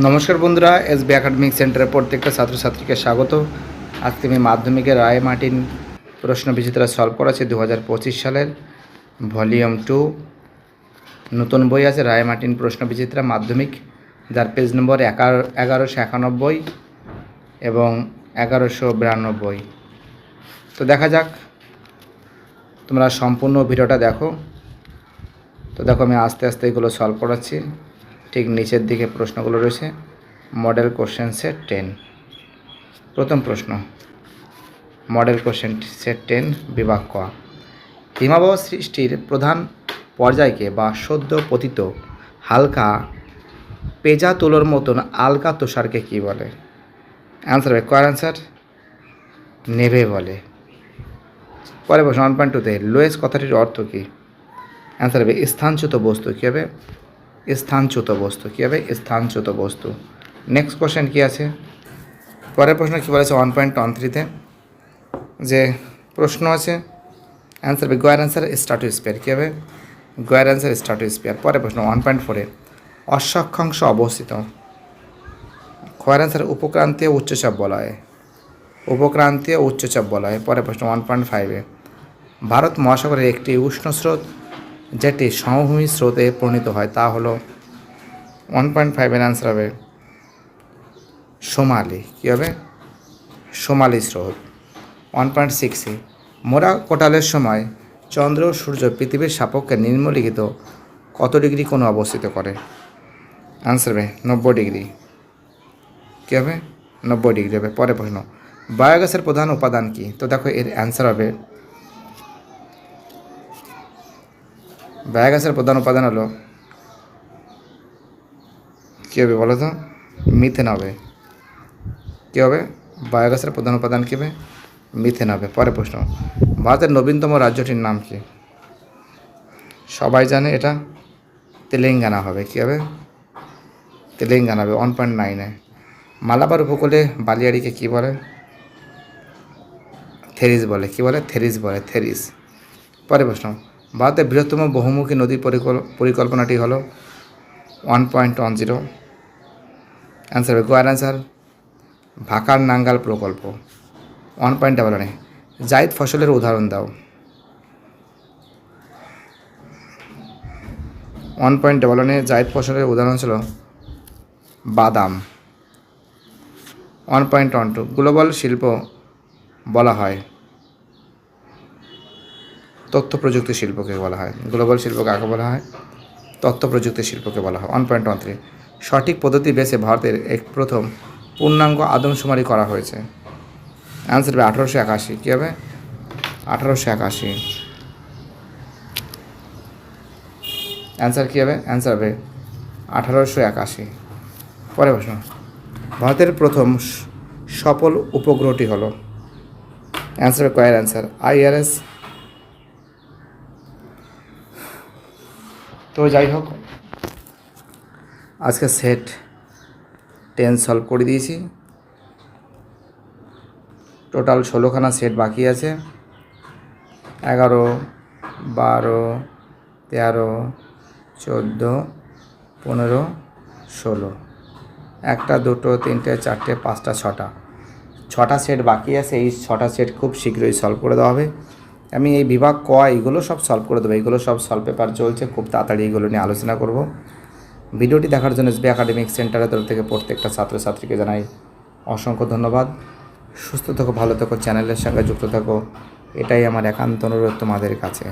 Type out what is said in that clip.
নমস্কার বন্ধুরা, S B academic সেন্টারের প্রত্যেকটা ছাত্রছাত্রীকে স্বাগত। আজকে আমি মাধ্যমিকের রায় মার্টিন প্রশ্ন বিচিত্রা সলভ করাছি দু হাজার পঁচিশ সালের। Volume two. নতুন বই আছে রায় মার্টিন প্রশ্ন বিচিত্রা মাধ্যমিক। যার পেজ নম্বর এগারো এগারোশো একানব্বই এবং এগারোশো বিরানব্বই। তো দেখা যাক। তোমরা সম্পূর্ণ ভিডিওটা দেখো। তো দেখো আমি আস্তে আস্তে এগুলো সলভ করাচ্ছি। ঠিক নিচের দিকে প্রশ্নগুলো রয়েছে। Model question set ten. প্রথম প্রশ্ন। মডেল কোশ্চেন সেট টেন বিভাগ ক। হিমাবহ সৃষ্টির প্রধান পর্যায়কে বা সদ্য পতিত হালকা পেজা তুলোর মতন আলগা তুষারকে কী বলে? অ্যান্সার হবে কয়ার অ্যান্সার নেভে বলে। পরে প্রশ্ন ওয়ান পয়েন্ট টুতে লোয়েস কথাটির অর্থ কী? অ্যান্সার হবে স্থানচ্যুত বস্তু কী হবে? স্থানচ্যুত বস্তু কী হবে? স্থানচ্যুত বস্তু নেক্সট কোশ্চেন কী আছে? পরের প্রশ্ন কী বলেছে? ওয়ান পয়েন্ট ওয়ান থ্রিতে যে প্রশ্ন আছে অ্যান্সার হবে গোয়ার অ্যান্সার স্টার্ট স্পেয়ার কী হবে? গোয়ার অ্যান্সার স্টার্ট স্পেয়ার পরের প্রশ্ন ওয়ান পয়েন্ট ফোরে অসক্ষাংশ অবস্থিত। খোয়ার অ্যান্সার উপক্রান্তীয় উচ্চচাপ বলা হয় উপক্রান্তীয় উচ্চচাপ বলা হয় পরের প্রশ্ন ওয়ান পয়েন্ট ফাইভে ভারত মহাসাগরের একটি উষ্ণ স্রোত যেটি সমভূমি স্রোতে পরিণত হয়, তা হলো ওয়ান পয়েন্ট ফাইভের অ্যান্সার হবে সোমালি। কী হবে? সোমালি স্রোত। ওয়ান পয়েন্ট সিক্সে মোরা কোটালের সময় চন্দ্র সূর্য পৃথিবীর সাপেক্ষে নিম্নলিখিত কত ডিগ্রি কোণ অবস্থিত করে? অ্যান্সার হবে নব্বই ডিগ্রি। কী হবে? নব্বই ডিগ্রি হবে। পরে প্রশ্ন, বায়োগ্যাসের প্রধান উপাদান কী? তো দেখো এর অ্যান্সার হবে বায়োগ্যাসের প্রধান উপাদান হলো কী হবে বলো তো? মিথেন হবে। কী হবে? বায়োগ্যাসের প্রধান উপাদান কী হবে? মিথেন হবে। পরে প্রশ্ন। ভারতের নবীনতম রাজ্যটির নাম কি? সবাই জানে এটা তেলেঙ্গানা হবে। কী হবে? তেলেঙ্গানা হবে ওয়ান পয়েন্ট নাইনে মালাবার উপকূলে বালিয়াড়িকে কী বলে? থেরিস বলে। কী বলে? থেরিস বলে, থেরিস। পরে প্রশ্ন। ভারতের বৃহত্তম বহুমুখী নদী পরিকল- পরিকল্পনাটি হলো one point one zero answer হবে গোয়ার অ্যান্সার ভাকার নাঙ্গাল প্রকল্প। ওয়ান পয়েন্ট ডাবল ওয়ানে জায়দ ফসলের উদাহরণ দাও। ওয়ান পয়েন্ট ডাবল ওয়ানে জায়দ ফসলের উদাহরণ ছিল বাদাম। One point one two global শিল্প বলা হয়। তথ্য প্রযুক্তি শিল্পকে বলা হয়, গ্লোবাল শিল্প কাকে বলা হয়? তথ্য প্রযুক্তি শিল্পকে বলা হয়। ওয়ান পয়েন্ট ওয়ান থ্রি সঠিক পদ্ধতি বেছে ভারতের এক প্রথম পূর্ণাঙ্গ আদমশুমারি করা হয়েছে। অ্যান্সার হবে আঠারোশো একাশি। কী হবে? আঠারোশো একাশি। অ্যান্সার কী হবে? অ্যান্সার হবে আঠারোশো একাশি। পরে প্রশ্ন। ভারতের প্রথম সফল উপগ্রহটি হলো। অ্যান্সার কয়ের অ্যান্সার আইআরএস তো যাই হোক, আজকে সেট টেন সলভ করে দিয়েছি। টোটাল ষোলোখানা সেট বাকি আছে। এগারো, বারো, তেরো, চোদ্দ, পনেরো, ষোলো। একটা, দুটো, তিনটে, চারটে, পাঁচটা, ছটা। ছটা সেট বাকি আছে, এই ছটা সেট খুব শীঘ্রই সলভ করে দেওয়া হবে। আমি এই বিভাগ ক, এইগুলো সব সলভ করে দেবো। এইগুলো সব সলভ পেপার চলছে, খুব তাড়াতাড়ি এইগুলো নিয়ে আলোচনা করব। ভিডিওটি দেখার জন্য এসবি একাডেমিক সেন্টারের তরফ থেকে প্রত্যেকটা ছাত্রছাত্রীকে জানাই অসংখ্য ধন্যবাদ। সুস্থ থাকো, ভালো থাকো চ্যানেলের সঙ্গে যুক্ত থাকো। এটাই আমার একান্ত অনুরোধ তোমাদের কাছে।